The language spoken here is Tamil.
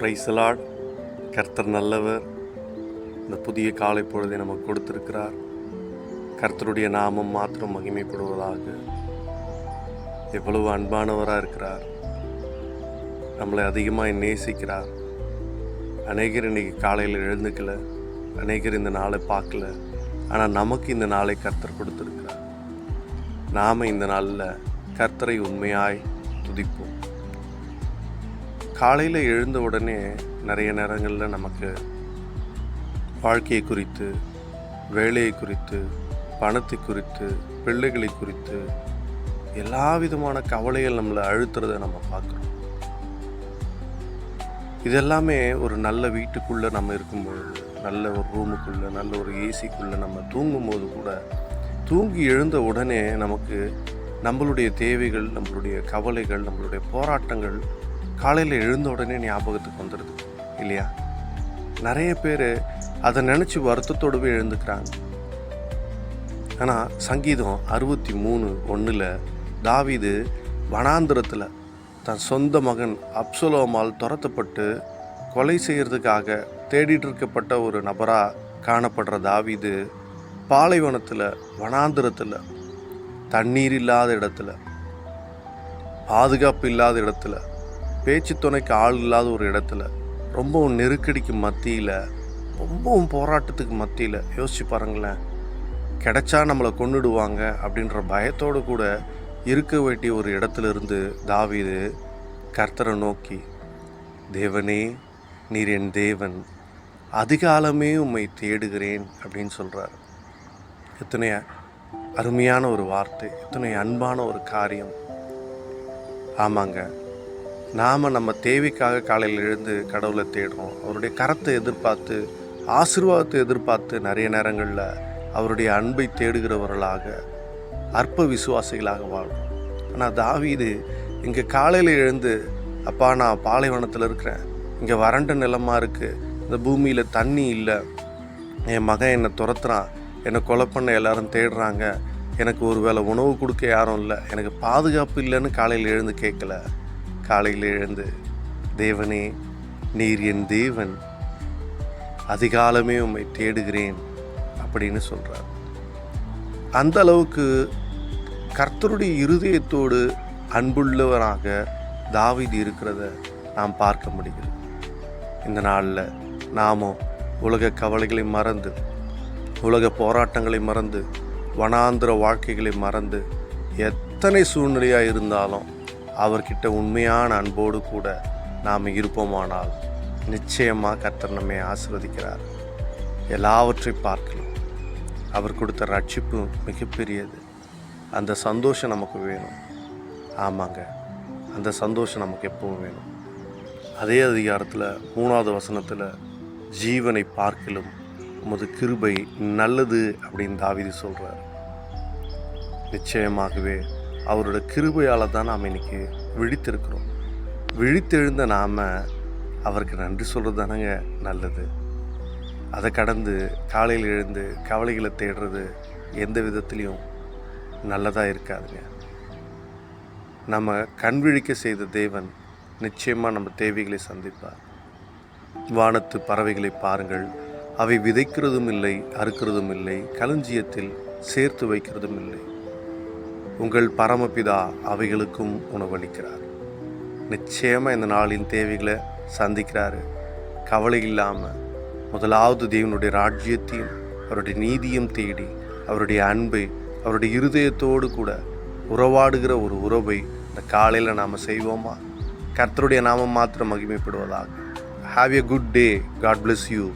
பிரைசலாட் கர்த்தர் நல்லவர். இந்த புதிய காலை பொழுதை நமக்கு கொடுத்திருக்கிறார். கர்த்தருடைய நாமம் மாத்திரம் மகிமைப்படுவதாக. எவ்வளவு அன்பானவராக இருக்கிறார். நம்மளை அதிகமாக நேசிக்கிறார். அநேகர் இன்னைக்கு காலையில் எழுந்துக்கல. அநேகர் இந்த நாளை பார்க்கல. ஆனால் நமக்கு இந்த நாளை கர்த்தர் கொடுத்துருக்கிறார். நாம் இந்த நாளில் கர்த்தரை உண்மையாய் துதிப்போம். காலையில் எழுந்த உடனே நிறைய நேரங்களில் நமக்கு வாழ்க்கையை குறித்து வேலையை குறித்து பணத்தை குறித்து பிள்ளைகளை குறித்து எல்லா விதமான கவலைகள் நம்மளை அழுத்துறதை நம்ம பார்க்குறோம். இதெல்லாமே ஒரு நல்ல வீட்டுக்குள்ளே நம்ம இருக்கும்பொழுது நல்ல ஒரு ரூமுக்குள்ளே நல்ல ஒரு ஏசிக்குள்ளே நம்ம தூங்கும்போது கூட தூங்கி எழுந்த உடனே நமக்கு நம்மளுடைய தேவைகள் நம்மளுடைய கவலைகள் நம்மளுடைய போராட்டங்கள் காலையில் எழுந்த உடனே ஞாபகத்துக்கு வந்துடுது இல்லையா? நிறைய பேர் அதை நினச்சி வருத்தத்தோடவே எழுந்துக்கிறாங்க. ஆனால் சங்கீதம் அறுபத்தி மூணு ஒன்றில் தாவிது வனாந்திரத்தில் தன் சொந்த மகன் அப்சலோமால் துரத்தப்பட்டு கொலை செய்கிறதுக்காக தேடிட்டு இருக்கப்பட்ட ஒரு நபராக காணப்படுற தாவீது பாலைவனத்தில் வனாந்திரத்தில் தண்ணீர் இல்லாத இடத்துல பாதுகாப்பு இல்லாத இடத்துல பேச்சு துணைக்கு ஆள் இல்லாத ஒரு இடத்துல ரொம்பவும் நெருக்கடிக்கு மத்தியில் ரொம்பவும் போராட்டத்துக்கு மத்தியில் யோசிச்சு பாருங்களேன். கிடைச்சா நம்மளை கொன்னுடுவாங்க அப்படின்ற பயத்தோடு கூட இருக்க வேண்டிய ஒரு இடத்துல இருந்து தாவிது கர்த்தரை நோக்கி தேவனே நீர் என் தேவன். அதிகாலமே உம்மை தேடுகிறேன் அப்படின்னு சொல்கிறார் எத்தனை அருமையான ஒரு வார்த்தை எத்தனை அன்பான ஒரு காரியம். ஆமாங்க. நாம் நம்ம தேவைக்காக காலையில் எழுந்து கடவுளை தேடுறோம். அவருடைய கரத்தை எதிர்பார்த்து ஆசீர்வாதத்தை எதிர்பார்த்து நிறைய நேரங்களில் அவருடைய அன்பை தேடுகிறவர்களாக அற்ப விசுவாசிகளாக வாழ்றோம். ஆனால் தாவீது இங்கே காலையில் எழுந்து அப்பா நான் பாலைவனத்தில் இருக்கிறேன். இங்கே வறண்ட நிலமாக இருக்குது இந்த பூமியில் தண்ணி இல்லை. என் மகன் என்னை துரத்துறான். என்னை கொலை பண்ண எல்லாரும் தேடுறாங்க. எனக்கு ஒரு வேளை உணவு கொடுக்க யாரும் இல்லை. எனக்கு பாதுகாப்பு இல்லைன்னு காலையில் எழுந்து கேட்கல. காலையில் எழுந்து தேவனே நீர் என் தேவன். அதிகாலமே உம்மை தேடுகிறேன் அப்படின்னு சொல்கிறார் அந்த அளவுக்கு கர்த்தருடைய இருதயத்தோடு அன்புள்ளவராக தாவிதி இருக்கிறத நாம் பார்க்க முடிகிறது. இந்த நாளில் நாமும் உலக கவலைகளை மறந்து உலக போராட்டங்களை மறந்து வனாந்திர வாழ்க்கைகளை மறந்து எத்தனை சூழ்நிலையாக இருந்தாலும் அவர்கிட்ட உண்மையான அன்போடு கூட நாம் இருப்போமானால் நிச்சயமாக கர்த்தர் நம்மை ஆசிர்வதிக்கிறார். எல்லாவற்றை பார்க்கலாம் அவர் கொடுத்த ரட்சிப்பு மிகப்பெரியது. அந்த சந்தோஷம் நமக்கு வேணும். ஆமாங்க. அந்த சந்தோஷம் நமக்கு எப்பவும் வேணும். அதே அதிகாரத்தில் மூணாவது வசனத்தில் ஜீவனை பார்க்கிலும் உமது கிருபை நல்லது அப்படின்னு தாவிதி சொல்கிறார் நிச்சயமாகவே அவரோட கிருபையால் தான் நாம் இன்றைக்கி விழித்திருக்கிறோம். விழித்தெழுந்த நாம் அவருக்கு நன்றி சொல்கிறது தானங்க நல்லது. அதை கடந்து காலையில் எழுந்து கவலைகளை தேடுறது எந்த விதத்துலேயும் நல்லதாக இருக்காதுங்க. நம்ம கண் விழிக்க செய்த தேவன் நிச்சயமாக நம்ம தேவைகளை சந்திப்பார். வானத்து பறவைகளை பாருங்கள். அவை விதைக்கிறதும் இல்லை அறுக்கிறதும் இல்லை களஞ்சியத்தில் சேர்த்து வைக்கிறதும் இல்லை. உங்கள் பரமபிதா அவைகளுக்கும் உணவளிக்கிறார். நிச்சயமாக இந்த நாளின் தேவைகளை சந்திக்கிறாரு. கவலை இல்லாமல் முதலாவது தேவனுடைய ராஜ்யத்தையும் அவருடைய நீதியும் தேடி அவருடைய அன்பை அவருடைய இருதயத்தோடு கூட உறவாடுகிற ஒரு உறவை இந்த காலையில் நாம் செய்வோமா? கர்த்தருடைய நாமம் மாத்திரம் மகிமைப்படுவதாக. Have a good day God bless you